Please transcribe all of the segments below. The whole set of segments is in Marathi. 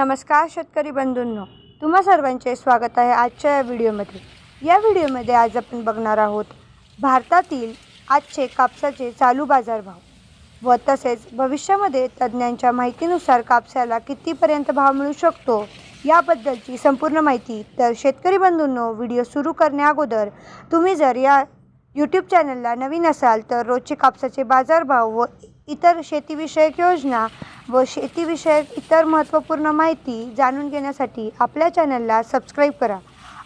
नमस्कार शेतकरी बंधूंनो तुम्हा सर्वांचे स्वागत आहे आजच्या या व्हिडिओमध्ये. या व्हिडिओमध्ये आज आपण बघणार आहोत भारतातील आजचे कापसाचे चालू बाजारभाव व तसेच भविष्यामध्ये तज्ज्ञांच्या माहितीनुसार कापसाला कितीपर्यंत भाव मिळू शकतो याबद्दलची संपूर्ण माहिती. तर शेतकरी बंधूंनो व्हिडिओ सुरू करण्याअगोदर तुम्ही जर या यूट्यूब चॅनलला नवीन असाल तर रोजचे कापसाचे बाजारभाव व इतर शेतीविषयक योजना व शेतीविषयक इतर महत्त्वपूर्ण माहिती जाणून घेण्यासाठी आपल्या चॅनलला सबस्क्राईब करा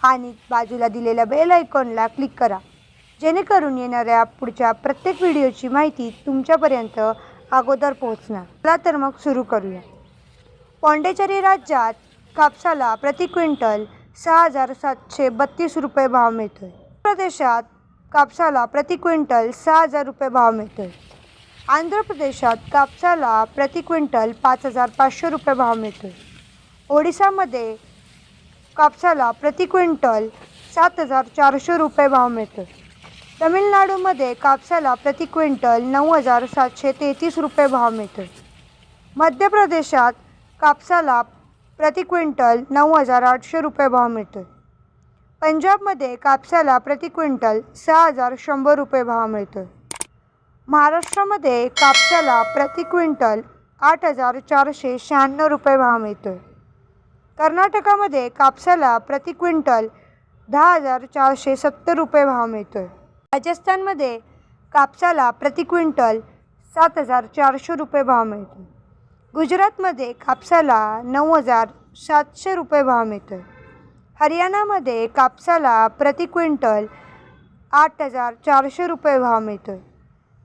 आणि बाजूला दिलेल्या बेल आयकॉनला क्लिक करा. जेणेकरून येणाऱ्या पुढच्या प्रत्येक व्हिडिओची माहिती तुमच्यापर्यंत अगोदर पोहोचणार. चला तर मग सुरू करूया. पॉंडेचेरी राज्यात कापसाला प्रति क्विंटल सहा हजार सातशे बत्तीस रुपये भाव मिळतो आहे प्रदेशात कापसाला प्रति क्विंटल सहा हजार रुपये भाव मिळतो आहे आंध्र प्रदेशात कापसाला प्रति क्विंटल पाच हजार पाचशे रुपये भाव मिळतो आहे ओडिसामध्ये कापसाला प्रति क्विंटल सात हजार चारशे रुपये भाव मिळतो तमिळनाडूमध्ये कापसाला प्रति क्विंटल नऊ हजार सातशे तेहतीस रुपये भाव मिळतो मध्य प्रदेशात कापसाला प्रति क्विंटल नऊ हजार आठशे रुपये भाव मिळतो आहे पंजाबमध्ये कापसाला प्रति क्विंटल सहा हजार शंभर रुपये भाव मिळतो आहे महाराष्ट्रामध्ये कापसाला प्रति क्विंटल आठ हजार चारशे शहाण्णव रुपये भाव मिळतो आहे कर्नाटकामध्ये कापसाला प्रति क्विंटल दहा हजार चारशे सत्तर रुपये भाव मिळतो आहे राजस्थानमध्ये कापसाला प्रति क्विंटल सात हजार चारशे रुपये भाव मिळतो आहे गुजरातमध्ये कापसाला नऊ हजार सातशे रुपये भाव मिळतो आहे हरियाणामध्ये कापसाला प्रति क्विंटल आठ हजार चारशे रुपये भाव मिळतो आहे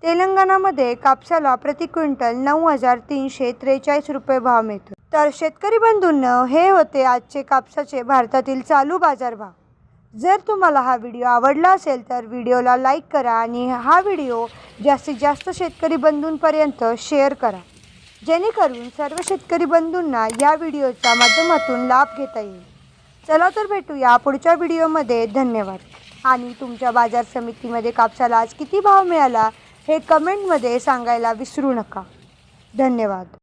तेलंगणामध्ये कापसाला प्रति क्विंटल नऊ हजार तीनशे त्रेचाळीस रुपये भाव मिळतो. तर शेतकरी बंधूंनो हे होते आजचे कापसाचे भारतातील चालू बाजारभाव. जर तुम्हाला हा व्हिडिओ आवडला असेल तर व्हिडिओला लाईक करा आणि हा व्हिडिओ जास्तीत जास्त शेतकरी बंधूंपर्यंत शेअर करा. जेणेकरून सर्व शेतकरी बंधूंना या व्हिडिओच्या माध्यमातून लाभ घेता येईल. चला तर भेटूया पुढच्या व्हिडिओमध्ये. धन्यवाद. आणि तुमच्या बाजार समितीमध्ये कापसाला आज किती भाव मिळाला? हे कमेंटमध्ये सांगायला विसरू नका. धन्यवाद.